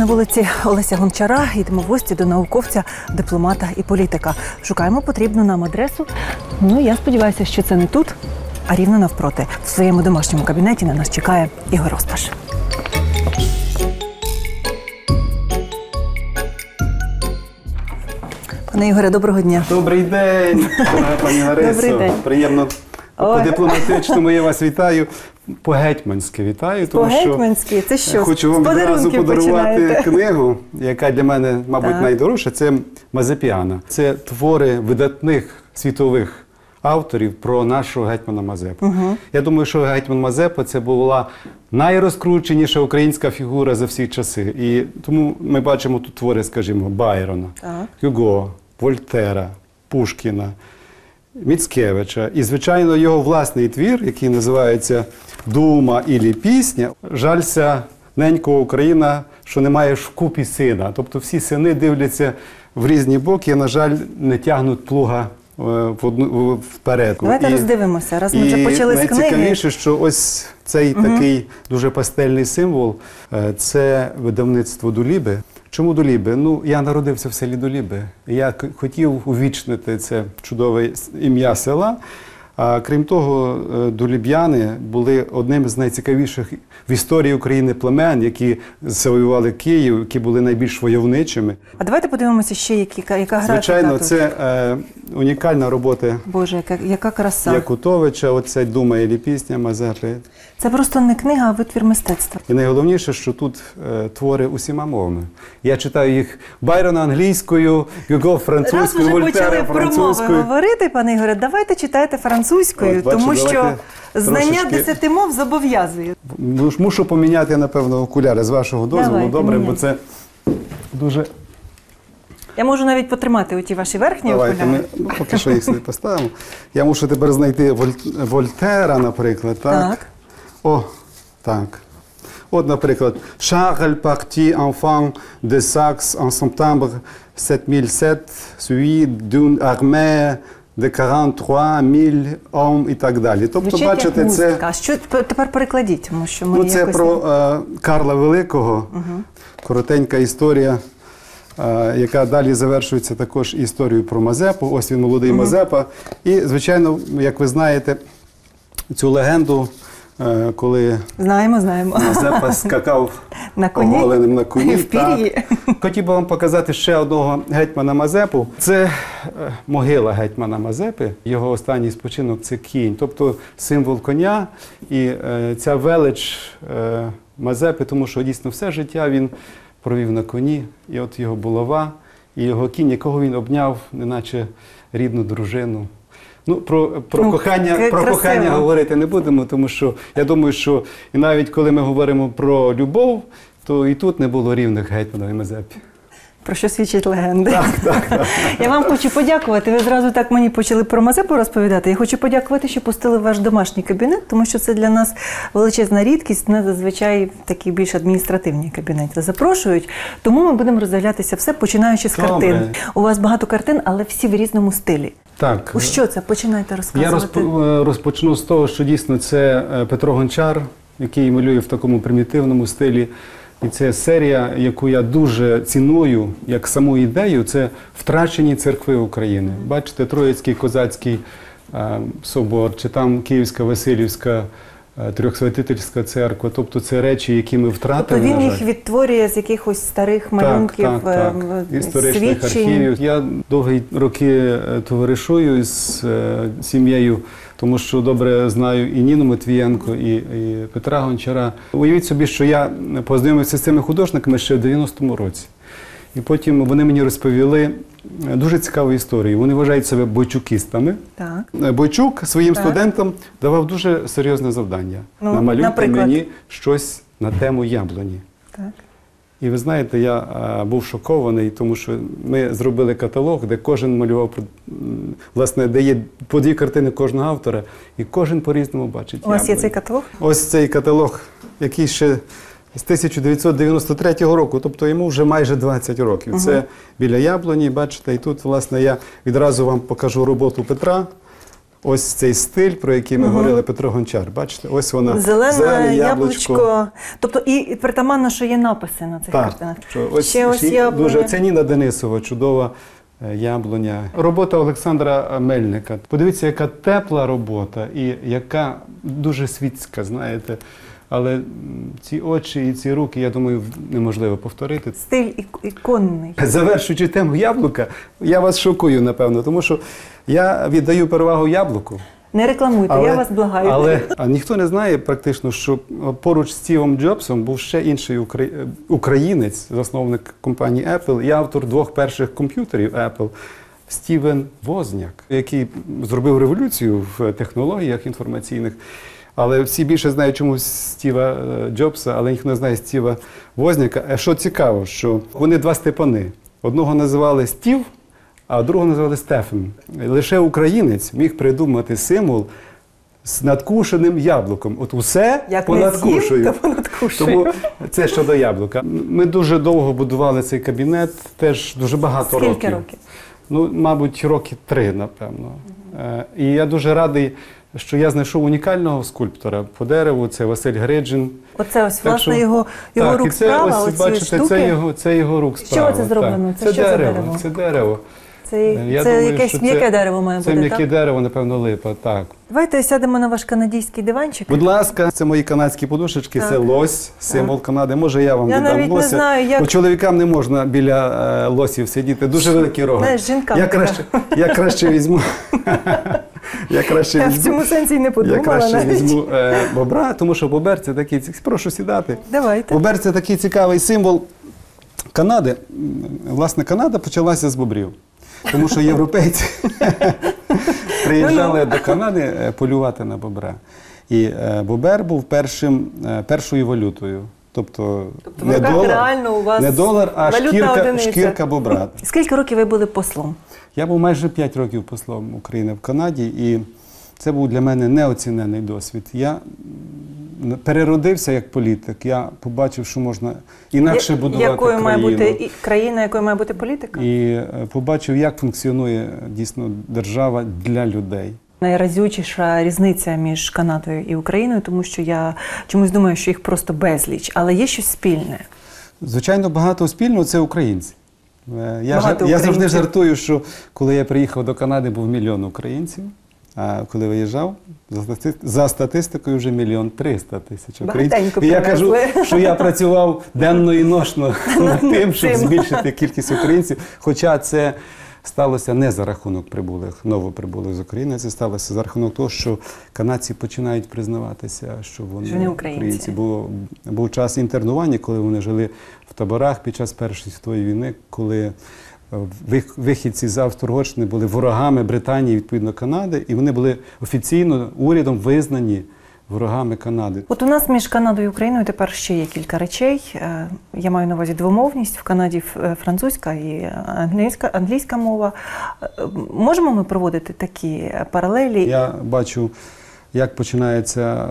На вулиці Олеся Гончара йдемо в гості до науковця, дипломата і політика. Шукаємо потрібну нам адресу. Ну я сподіваюся, що це не тут, а рівно навпроти. В своєму домашньому кабінеті на нас чекає Ігор Росташ. Пане Ігоре, доброго дня. Добрий день, пані Ларисо. Добрий день. Приємно по-дипломатичному я вас вітаю. По-гетьманськи вітаю, тому По-гетьманськи, це що? хочу вам одразу подарувати починаєте? книгу, яка для мене, мабуть, Так. найдорожча. Це Мазепіана. Це твори видатних світових авторів про нашого гетьмана Мазепу. Я думаю, що гетьман Мазепа це була найрозкрученіша українська фігура за всі часи. І тому ми бачимо тут твори, скажімо, Байрона, Так. Гюго, Вольтера, Пушкіна. Міцкевича. І, звичайно, його власний твір, який називається Дума ілі пісня. Жалься ненького Україна, що немає вкупі сина. Тобто всі сини дивляться в різні боки, і, на жаль, не тягнуть плуга е, в одну вперед. Давайте І- роздивимося, раз ми і вже почали з книги. найцікавіше, що ось цей такий дуже пастельний символ е, це видавництво Дуліби. Чому Доліби? Ну, я народився в селі Доліби. Я хотів увічнити це чудове ім'я села. А крім того, е, дуліб'яни були одним з найцікавіших в історії України племен, які завоювали Київ, які були найбільш войовничими. А давайте подивимося ще, які, яка графіка Звичайно, тут. це е, унікальна робота Боже, яка, яка краса. Якутовича, оця дума і пісня Мазепи. Це просто не книга, а витвір мистецтва. І найголовніше, що тут е, твори усіма мовами. Я читаю їх Байрона англійською, Гюго Раз французькою, вже почали промови французькою. говорити, пане Ігоре, давайте читайте французькою, От, бачите, тому що давайте знання трошечки- десяти мов зобов'язує. Ну, ж Мушу поміняти, напевно, окуляри з вашого дозволу. Давайте, Добре, бо міняйте. це дуже. Я можу навіть потримати оті ваші верхні Давайте ми окуляри. ну, поки що їх сюди поставимо. Я мушу тепер знайти Воль- Вольтера, наприклад. Так. Так. О, так. От, наприклад, Charles partit enfant de Saxe en septembre 7007, suivi d'une armée de 43 міль ом і так далі. Тобто, Звучить як бачите, це. А що тепер перекладіть, тому що ми ну, це якось... про е, Карла Великого, коротенька історія. е, Яка далі завершується також історією про Мазепу. Ось він молодий Мазепа. І, звичайно, як ви знаєте, цю легенду, коли Знаємо, знаємо. Мазепа скакав На коні? оголеним на коні. В пір'ї. так. Хотів би вам показати ще одного гетьмана Мазепу. Це е, могила гетьмана Мазепи. Його останній спочинок це кінь, тобто символ коня. І е, ця велич е, Мазепи, тому що дійсно все життя він провів на коні, і от його булава, і його кінь, якого він обняв, неначе рідну дружину. Ну, про, про, Ну, кохання, к- про кохання говорити не будемо, тому що я думаю, що і навіть коли ми говоримо про любов, то і тут не було рівних гетьманові Мазепі. Про що свідчить легенди. Так, так, так. Я вам хочу подякувати. Ви зразу так мені почали про Мазепу розповідати. Я хочу подякувати, що пустили в ваш домашній кабінет, тому що це для нас величезна рідкість. Не зазвичай такі більш адміністративні кабінети запрошують. Тому ми будемо роздивлятися все, починаючи з Добре. картин. У вас багато картин, але всі в різному стилі. Так. У що це? Починайте Я розказувати. розп- е, розпочну з того, що дійсно це е, Петро Гончар, який малює в такому примітивному стилі. І це серія, яку я дуже ціную як саму ідею, це втрачені церкви України. Бачите, Троїцький козацький е, собор, чи там Київська Васильівська трьохсвятительська церква. Тобто це речі, які ми втратили. Тобто він їх відтворює з якихось старих малюнків, Так, так, ем, так. історичних свідчень. архівів. Я довгі роки е, товаришую з е, сім'єю, тому що добре знаю і Ніну Матвієнко, і, і Петра Гончара. Уявіть собі, що я познайомився з цими художниками ще в 90-му році. І потім вони мені розповіли е, дуже цікаву історію. Вони вважають себе бойчукістами. Так. Е, Бойчук своїм Так. студентам давав дуже серйозне завдання. Ну, Намалюйте наприклад? мені щось на тему яблуні. Так. І ви знаєте, я а, був шокований, тому що ми зробили каталог, де кожен малював власне, де є по дві картини кожного автора, і кожен по-різному бачить. У вас є цей каталог? Ось цей каталог, який ще з 1993 року, тобто йому вже майже 20 років. Це біля яблуні, бачите, і тут, власне, я відразу вам покажу роботу Петра. ось цей стиль, про який ми говорили Петро Гончар. Бачите, ось вона Зелене яблучко. Тобто і, притаманно, що є написи на цих Так, картинах. що ось, Ще ось яблуня. дуже це Ніна Денисова, чудова е, яблуня. Робота Олександра Мельника. Подивіться, яка тепла робота і яка дуже світська, знаєте. Але ці очі і ці руки, я думаю, неможливо повторити. Стиль ік- іконний. Завершуючи тему яблука, я вас шокую, напевно, тому що я віддаю перевагу яблуку. Не рекламуйте, я вас благаю. Але а ніхто не знає практично, що поруч з Стівом Джобсом був ще інший е, українець, засновник компанії Apple і автор двох перших комп'ютерів Apple. Стівен Возняк, який зробив революцію в технологіях інформаційних. Але всі більше знають чомусь Стіва е, Джобса, але ніхто не знає Стіва Возняка. А що цікаво, що вони два Степани. Одного називали Стів, а другого називали Стефан. Лише українець міг придумати символ з надкушеним яблуком. От усе Як по не з'їм, то понадкушую. Тому це щодо яблука. Ми дуже довго будували цей кабінет, теж дуже багато Скільки років. років? Ну, мабуть, роки три, напевно. Е, І я дуже радий, що я знайшов унікального скульптора по дереву. Це Василь Гриджин. Оце ось, Так власне, що- його, його так, і рук це, справа, ось, бачите, штуки. це його, це його рук справа. чого це зроблено? Так. Це що за дерево, дерево? Це дерево. Це, Я це думаю, якесь що м'яке дерево має бути. Це м'яке так? дерево, напевно, липа, так. Давайте сядемо на ваш канадійський диванчик. Будь ласка, це мої канадські подушечки, це лось, символ Канади. Може, я вам Я віддам навіть не знаю, як- Бо чоловікам не можна біля е, лосів сидіти. Дуже великі роги. Знаєш, жінкам я краще, я краще візьму. я краще Я в візьму. цьому сенсі й не Я подумала краще навіть. візьму е, бобра, тому що бобер це такий. ці- Прошу сідати. Давайте. Бобер це такий цікавий символ Канади. М, Власне, Канада почалася з бобрів. Тому що європейці приїжджали до Канади е, полювати на бобра. І е, бобер був першим, е, першою валютою. Тобто, Тобто не, долар, реально у вас не долар, а шкірка, одиниця. шкірка бобра. Скільки років ви були послом? Я був майже 5 років послом України в Канаді, і це був для мене неоцінений досвід. Я переродився як політик. Я побачив, що можна інакше Я- будувати якою країну. має бути і країна, якою має бути політика? І е, побачив, як функціонує дійсно держава для людей. Найразючіша різниця між Канадою і Україною, тому що я чомусь думаю, що їх просто безліч, але є щось спільне. Звичайно, багато спільного це українці. Е, Я, жар- я завжди жартую, що коли я приїхав до Канади, був мільйон українців. А коли виїжджав, за статистикою вже мільйон триста тисяч українців. І я кажу, що я працював денно і ношно над тим, щоб збільшити кількість українців. Хоча це сталося не за рахунок прибулих, новоприбулих з України. Це сталося за рахунок того, що канадці починають признаватися, що вони, Що вони українці. Було, був час інтернування, коли вони жили в таборах під час Першої світової війни, коли е, вихідці з Австро-Угорщини були ворогами Британії, відповідно Канади, і вони були офіційно урядом визнані ворогами Канади. От у нас між Канадою і Україною тепер ще є кілька речей. Е, Я маю на увазі двомовність. В Канаді е, французька і англійська, англійська мова. Е, Можемо ми проводити такі паралелі? Я бачу, як починається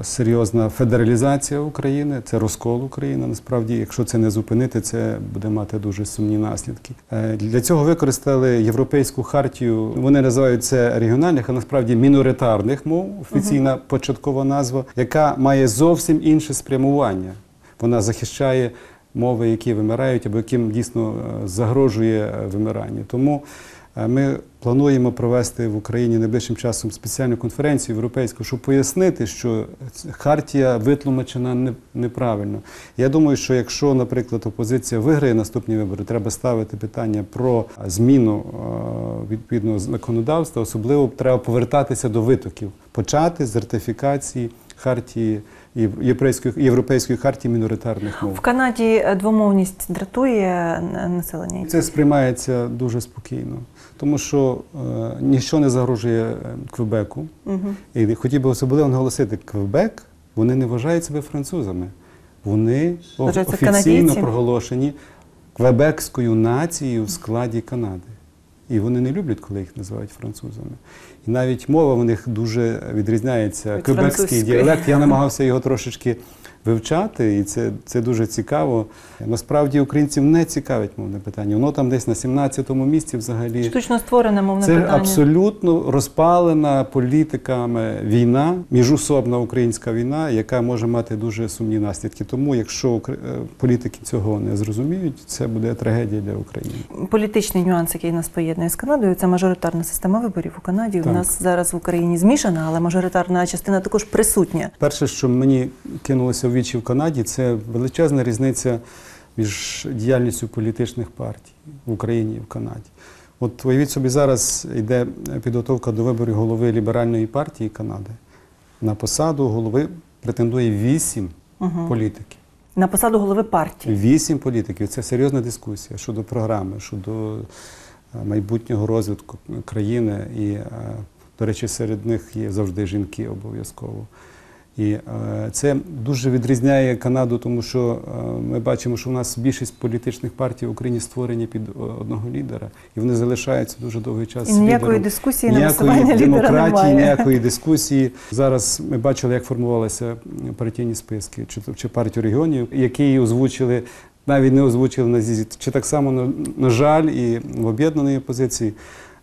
е, серйозна федералізація України, це розкол України. Насправді, якщо це не зупинити, це буде мати дуже сумні наслідки. Е, Для цього використали європейську хартію. Вони називають це регіональних, а насправді міноритарних мов, офіційна початкова назва, яка має зовсім інше спрямування. Вона захищає мови, які вимирають, або яким дійсно е, загрожує вимирання. Тому ми плануємо провести в Україні найближчим часом спеціальну конференцію європейську, щоб пояснити, що хартія витлумачена неправильно. Я думаю, що якщо, наприклад, опозиція виграє наступні вибори, треба ставити питання про зміну е, відповідного законодавства. Особливо треба повертатися до витоків, почати з ратифікації хартії європейської, європейської хартії міноритарних мов. В Канаді е, двомовність дратує е, населення. Це сприймається дуже спокійно, тому що е, нічого не загрожує е, Квебеку. Мгм. І хотів би особливо наголосити, Квебек вони не вважають себе французами. Вони Вважаються офіційно канадійці? проголошені квебекською нацією в складі Канади. І вони не люблять, коли їх називають французами. І навіть мова в них дуже відрізняється. Від Квебекський діалект. Я намагався його трошечки вивчати, і це, це дуже цікаво. Насправді українців не цікавить мовне питання. Воно там десь на 17-му місці взагалі. Штучно створене мовне Це питання. абсолютно розпалена політиками війна, міжусобна українська війна, яка може мати дуже сумні наслідки. Тому, якщо е, політики цього не зрозуміють, це буде трагедія для України. Політичний нюанс, який нас поєднує з Канадою, це мажоритарна система виборів у Канаді. У нас зараз в Україні змішана, але мажоритарна частина також присутня. Перше, що мені кинулося вічі в Канаді, це величезна різниця між діяльністю політичних партій в Україні і в Канаді. От уявіть собі, зараз йде підготовка до виборів голови ліберальної партії Канади. На посаду голови претендує вісім Угу. політиків. На посаду голови партії. Вісім політиків. Це серйозна дискусія щодо програми, щодо е, майбутнього розвитку країни. І, е, до речі, серед них є завжди жінки обов'язково. І е, це дуже відрізняє Канаду, тому що е, ми бачимо, що в нас більшість політичних партій в Україні створені під е, одного лідера, і вони залишаються дуже довгий час. І ніякої лідером. дискусії на ніякої лідера демократії, немає. ніякої дискусії. Зараз ми бачили, як формувалися партійні списки, чи, чи партію регіонів, які її озвучили, навіть не озвучили на з'їзді. Чи так само, на, на жаль, і в об'єднаної опозиції.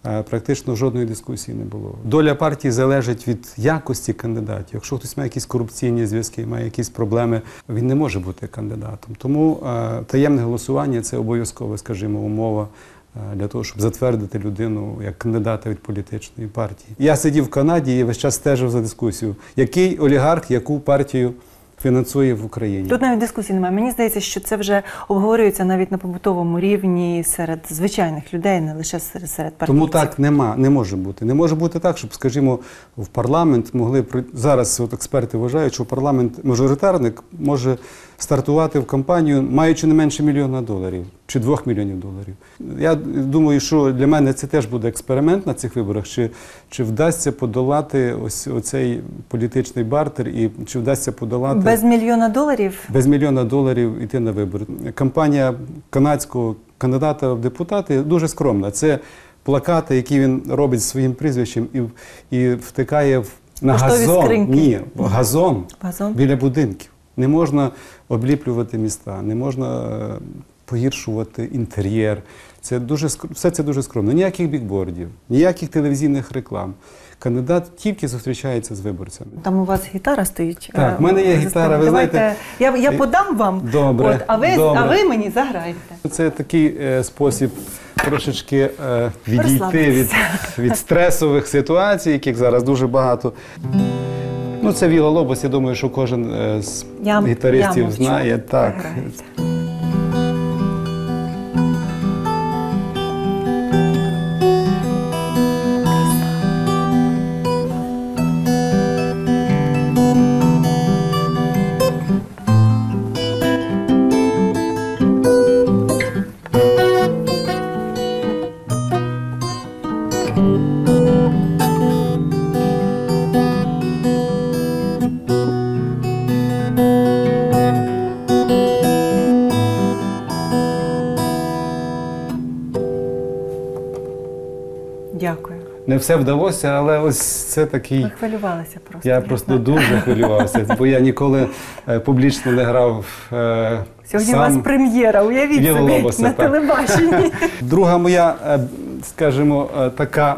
Е, Практично жодної дискусії не було. Доля партії залежить від якості кандидатів. Якщо хтось має якісь корупційні зв'язки, має якісь проблеми, він не може бути кандидатом. Тому е, таємне голосування це обов'язкова, скажімо, умова е, для того, щоб затвердити людину як кандидата від політичної партії. Я сидів в Канаді і весь час стежив за дискусією, який олігарх яку партію фінансує в Україні. Тут навіть дискусії немає. Мені здається, що це вже обговорюється навіть на побутовому рівні серед звичайних людей, не лише серед, серед партійців. Тому так нема, не може бути. Не може бути так, щоб, скажімо, в парламент могли при- зараз. От експерти вважають, що парламент мажоритарник може стартувати в кампанію, маючи не менше мільйона доларів чи двох мільйонів доларів. Я думаю, що для мене це теж буде експеримент на цих виборах. Чи, чи вдасться подолати ось оцей політичний бартер, і чи вдасться подолати Без мільйона доларів без мільйона доларів йти на вибори. Кампанія канадського кандидата в депутати дуже скромна. Це плакати, які він робить зі своїм прізвищем і, і втикає в на Поштові газон. скриньки. Ні, газон газон. біля будинків. Не можна обліплювати міста, не можна е, погіршувати інтер'єр. Це дуже все це дуже скромно. Ніяких бікбордів, ніяких телевізійних реклам. Кандидат тільки зустрічається з виборцями. Там у вас гітара стоїть. Так, е, в мене є гітара, ви Давайте, знаєте, я, я е, подам вам, добре, От, а, ви, добре. а ви мені заграйте. Це такий е, спосіб трошечки е, відійти від, від стресових ситуацій, яких зараз дуже багато. Ну, це Віла Лобос, я думаю, що кожен е, з Я- гітаристів знає. Так. граєте. Не все вдалося, але ось це такий. Ви хвилювалися просто. Я просто дуже хвилювався, бо я ніколи е, публічно не грав. е, Сьогодні сам. у вас прем'єра, уявіть собі, на так. телебаченні. Друга моя, е, скажімо, е, така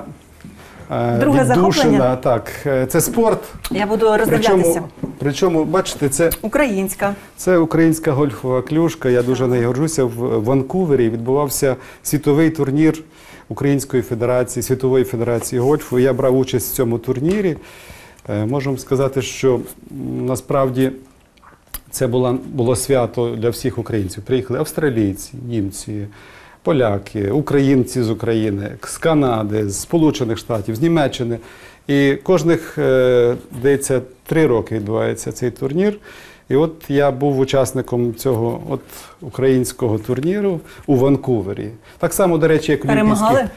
Друге захоплення? так, це спорт. Я буду роздивлятися. Причому, причому, бачите, це, Українська. це українська гольфова клюшка. Я дуже нею горжуся. В Ванкувері відбувався світовий турнір Української федерації, світової федерації гольфу. Я брав участь в цьому турнірі. Можемо Можу сказати, що насправді це було, було свято для всіх українців. Приїхали австралійці, німці, поляки, українці з України, з Канади, з Сполучених Штатів, з Німеччини. І кожних, е, здається, три роки відбувається цей турнір. І от я був учасником цього от українського турніру у Ванкувері. Так само, до речі, як. Перемагали?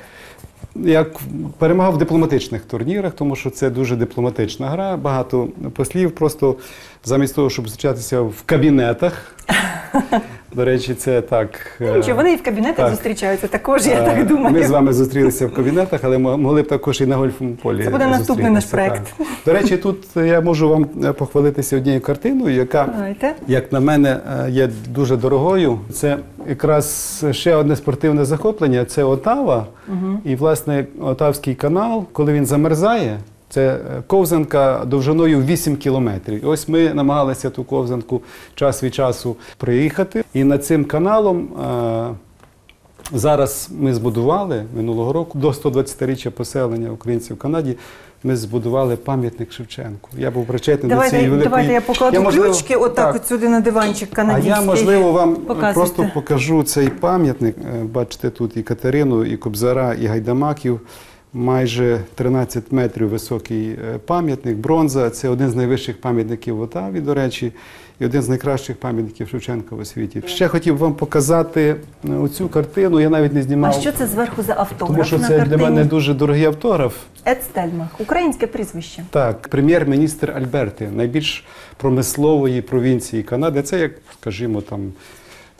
Як перемагав в дипломатичних турнірах, тому що це дуже дипломатична гра. Багато послів просто замість того, щоб зустрічатися в кабінетах, До речі, це так. Ну, Нічого, вони і в кабінетах так. зустрічаються також, я Е, так думаю. Ми з вами зустрілися в кабінетах, але могли б також і на гольфовому полі. Це буде наступний наш проект. так. До речі, тут я можу вам е, похвалитися однією картиною, яка, Давайте. як на мене, е, є дуже дорогою. Це якраз ще одне спортивне захоплення це Отава. І, власне, Отавський канал, коли він замерзає. Це е, ковзанка довжиною 8 кілометрів. І ось ми намагалися ту ковзанку час від часу приїхати. І над цим каналом е, Зараз ми збудували минулого року до 120-річчя поселення українців в Канаді. Ми збудували пам'ятник Шевченку. Я був причетний до цієї великої... давайте я покладу можливо, ключки отак от сюди на диванчик а я, можливо, вам Показуйте. просто покажу цей пам'ятник. Е, Бачите, тут і Катерину, і Кобзара, і Гайдамаків. Майже 13 метрів високий е, пам'ятник, бронза. Це один з найвищих пам'ятників в Отаві, до речі, і один з найкращих пам'ятників Шевченка у світі. Ще хотів вам показати е, оцю картину. Я навіть не А що це зверху за автограф тому що на це картині? для мене дуже дорогий автограф. Ед Стельмах, українське прізвище. Так, прем'єр-міністр Альберти, найбільш промислової провінції Канади. Це як, скажімо, там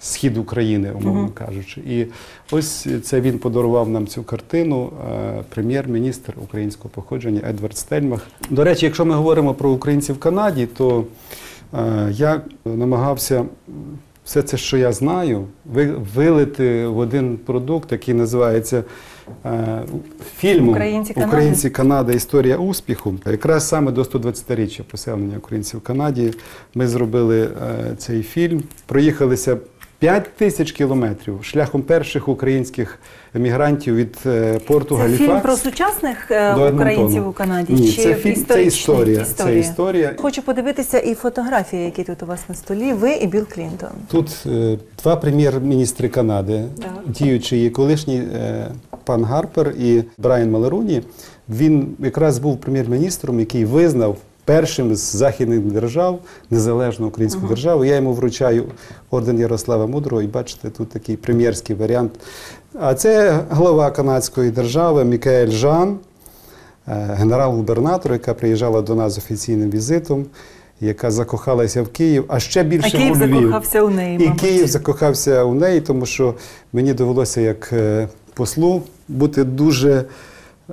схід України, умовно кажучи. І ось це він подарував нам цю картину. е, Прем'єр-міністр українського походження Едвард Стельмах. До речі, якщо ми говоримо про українців в Канаді, то е, я намагався. Все це, що я знаю, ви- вилити в один продукт, який називається е, фільмом Українці Канади. Українці Канада. Історія успіху. Якраз саме до 120-річчя поселення українців в Канаді ми зробили е, цей фільм. Проїхалися 5 тисяч кілометрів шляхом перших українських емігрантів від е, порту Це фільм про сучасних е, до українців у Канаді? Ні, чи це фільм- це історичний? історія, це історія. Хочу подивитися і фотографії, які тут у вас на столі. Ви і Білл Клінтон. Тут е, два прем'єр-міністри Канади, Так. діючий і колишній е, пан Гарпер і Брайан Малеруні. Він якраз був прем'єр-міністром, який визнав першим з західних держав незалежну українську державу. Я йому вручаю орден Ярослава Мудрого, і бачите, тут такий прем'єрський варіант. А це глава канадської держави Мікаель Жан е, генерал-губернатор, яка приїжджала до нас з офіційним візитом, яка закохалася в Київ, а ще більше А Київ у Львів. закохався у неї. І мабуть. Київ закохався у неї, тому що мені довелося як е, послу бути дуже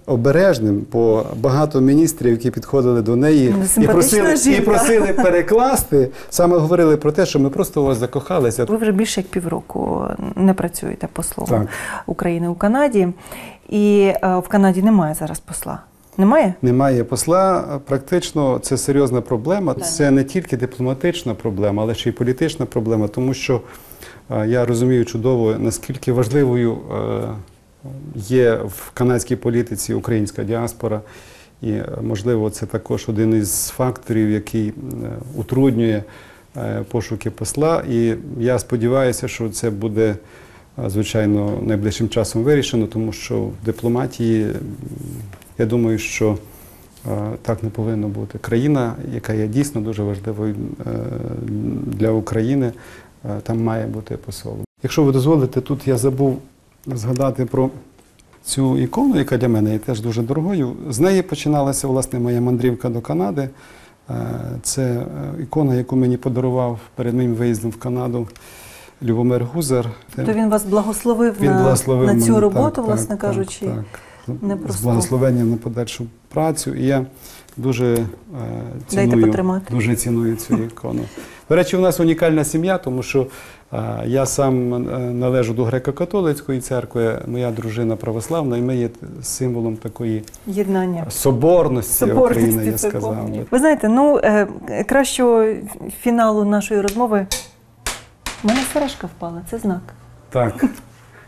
обережним, бо багато міністрів, які підходили до неї і просили, і просили перекласти, саме говорили про те, що ми просто у вас закохалися. Ви вже більше як півроку не працюєте послом Так. України у Канаді. І е, в Канаді немає зараз посла. Немає? Немає посла. Практично це серйозна проблема. Це не тільки дипломатична проблема, але ще й політична проблема, тому що е, я розумію чудово, наскільки важливою е, є в канадській політиці українська діаспора. І, е, можливо, це також один із факторів, який е, утруднює е, пошуки посла. І я сподіваюся, що це буде, звичайно, найближчим часом вирішено, тому що в дипломатії я думаю, що так не повинно бути. Країна, яка є дійсно дуже важливою для України, там має бути посол. Якщо ви дозволите, тут я забув згадати про цю ікону, яка для мене є теж дуже дорогою. З неї починалася власне моя мандрівка до Канади. Е, Це е, ікона, яку мені подарував перед моїм виїздом в Канаду Любомир Гузар. Це- То він вас благословив, він на, благословив на цю мене, роботу, так, власне так, кажучи. Так, так. З благословенням на подальшу працю. І я дуже е, ціную, дуже ціную цю ікону. До речі, у нас унікальна сім'я, тому що я сам е, належу до греко-католицької церкви, моя дружина православна, і ми є символом такої Єднання. соборності, Соборності України, я сказав. би. Ви знаєте, ну е, кращого фіналу нашої розмови. в мене сережка впала, це знак. Так.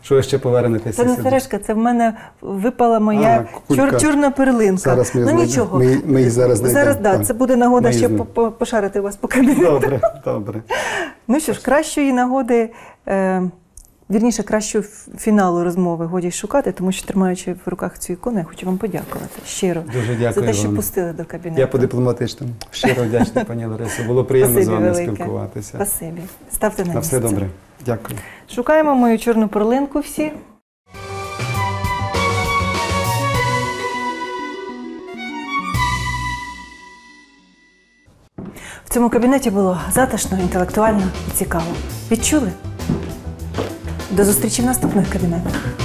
Що ви ще повернетеся Це не сюди? сережка, це в мене випала моя А, чор, чорна перлинка. Зараз ми ну нічого. Ми- ми її зараз знайдемо, Зараз да, це буде нагода Ми ще по- по- пошарити вас по кабінету. Добре, добре. Ну що ж, кращої нагоди, е, вірніше, кращого фіналу розмови годі шукати, тому що тримаючи в руках цю ікону, я хочу вам подякувати щиро Дуже за те, що вам. пустили до кабінету. Я по дипломатичному. Щиро вдячний, пані Ларисо. Було приємно з вами велике. спілкуватися. Спасибі. Ставте на, На все добре. Дякую. Шукаємо мою чорну перлинку всі. В цьому кабінеті було затишно, інтелектуально і цікаво. Відчули? До зустрічі в наступних кабінетах.